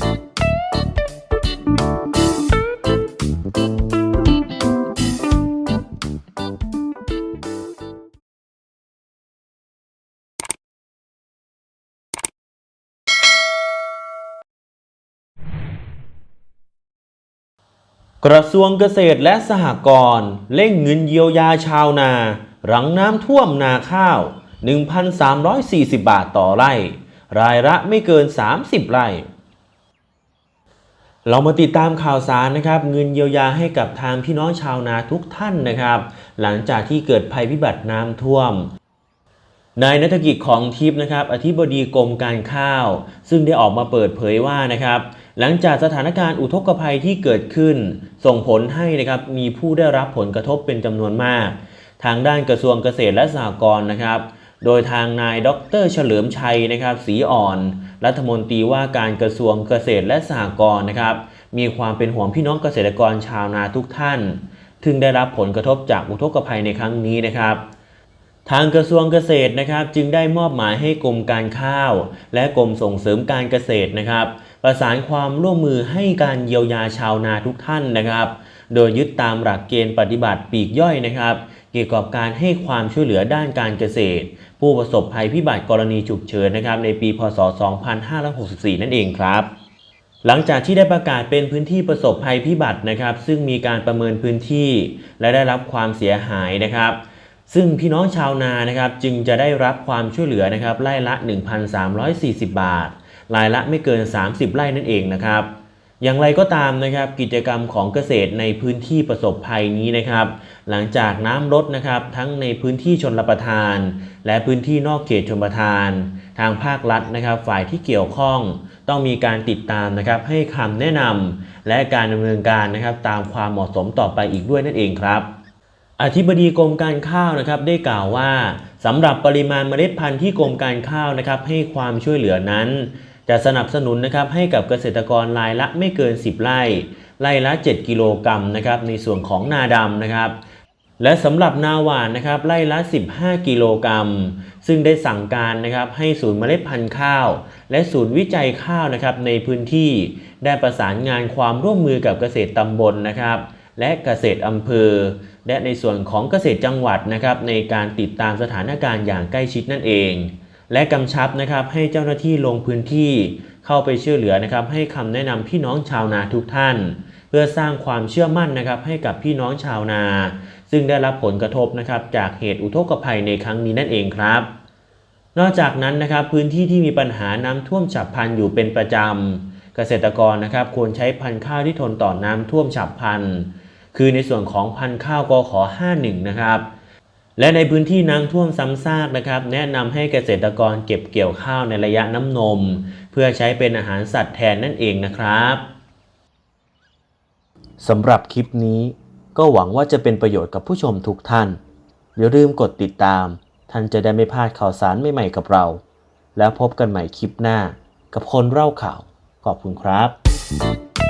กระทรวงเกษตรและสหกรณ์เร่งเงินเยียวยาชาวนา หลังน้ำท่วมนาข้าว 1,340 บาทต่อไร่ รายละไม่เกิน 30 ไร่ เรามาติดตามข่าวสารนะครับ เงินเยียวยาให้กับทางพี่น้องชาวนาทุกท่านนะครับ หลังจากที่เกิดภัยพิบัติน้ำท่วมนายนัฐกิจของทิพย์นะครับ อธิบดีกรมการข้าว ซึ่งได้ออกมาเปิดเผยว่านะครับ หลังจากสถานการณ์อุทกภัยที่เกิดขึ้น ส่งผลให้นะครับมีผู้ได้รับผลกระทบเป็นจำนวนมาก ทางด้านกระทรวงเกษตรและสหกรณ์นะครับ โดยทางนายดรเฉลิมชัยนะครับศรีอ่อน รัฐมนตรีว่าการกระทรวงเกษตรและสหกรณ์นะครับ มีความเป็นห่วงพี่น้องเกษตรกรชาวนาทุกท่านซึ่งได้รับผลกระทบจากอุทกภัยในครั้งนี้นะครับ ทางกระทรวงเกษตรนะครับ จึงได้มอบหมายให้กรมการข้าว และกรมส่งเสริมการเกษตรนะครับ ประสานความร่วมมือให้การเยียวยาชาวนาทุกท่านนะครับ โดยยึดตามหลักเกณฑ์ปฏิบัติปีกย่อยนะครับ เกี่ยวกับการให้ความช่วยเหลือด้านการเกษตร ผู้ประสบภัยพิบัติกรณีฉุกเฉินนะครับในปีพศ 2564 นั่นเองครับ หลังจากที่ได้ประกาศเป็นพื้นที่ประสบภัยพิบัตินะครับ ซึ่งมีการประเมินพื้นที่และได้รับความเสียหายนะครับ ซึ่งพี่น้องชาวนานะครับจึงจะได้รับความช่วยเหลือนะครับไร่ละ 1,340 บาทรายละไม่เกิน 30 ไร่นั่นเองนะครับ อย่างไรก็ตามนะครับกิจกรรมของเกษตรในพื้นที่ประสบภัยนี้นะครับ หลังจากน้ำลดนะครับทั้งในพื้นที่ชนรประทาน และพื้นที่นอกเขตชนประทาน ทางภาครัฐนะครับ ฝ่ายที่เกี่ยวข้อง ต้องมีการติดตามนะครับให้คำแนะนำและการดำเนินการนะครับตามความเหมาะสมต่อไปอีกด้วยนั่นเองครับอธิบดีกรมการข้าวนะครับได้กล่าวว่าสำหรับปริมาณเมล็ดพันธุ์ที่กรมการข้าวนะครับให้ความช่วยเหลือนั้น จะสนับสนุนนะครับให้กับเกษตรกรรายละไม่เกิน 10 ไร่ ไร่ละ 7 กิโลกรัมนะครับในส่วนของนาดำนะครับและสำหรับนาหวานนะครับไร่ละ 15 กิโลกรัม ซึ่งได้สั่งการนะครับให้ศูนย์เมล็ดพันธุ์ข้าว และศูนย์วิจัยข้าวนะครับในพื้นที่ได้ประสานงานความร่วมมือกับเกษตรตำบลนะครับ และเกษตรอำเภอ และในส่วนของเกษตรจังหวัดนะครับในการติดตามสถานการณ์อย่างใกล้ชิดนั่นเอง และกำชับนะครับให้เจ้าหน้าที่ลงพื้นที่เข้าไปช่วยเหลือนะครับให้คำแนะนำพี่น้องชาวนาทุกท่าน เพื่อสร้างความเชื่อมั่นนะครับให้กับพี่น้องชาวนา ซึ่งได้รับผลกระทบนะครับจากเหตุอุทกภัยในครั้งนี้นั่นเองครับ นอกจากนั้นนะครับพื้นที่ที่มีปัญหาน้ำท่วมฉับพลันอยู่เป็นประจำเกษตรกรนะครับควรใช้พันธุ์ข้าวที่ทนต่อน้ำท่วมฉับพลันคือในส่วนของพันธุ์ข้าวกขอ51นะครับ และในพื้นที่น้ำท่วมซ้ำซากนะครับ แนะนำให้เกษตรกรเก็บเกี่ยวข้าวในระยะน้ำนม เพื่อใช้เป็นอาหารสัตว์แทนนั่นเองนะครับสำหรับคลิปนี้ก็หวังว่าจะเป็นประโยชน์กับผู้ชมทุกท่าน อย่าลืมกดติดตาม ท่านจะได้ไม่พลาดข่าวสารใหม่ๆกับเรา แล้วพบกันใหม่คลิปหน้า กับคนเล่าข่าว ขอบคุณครับ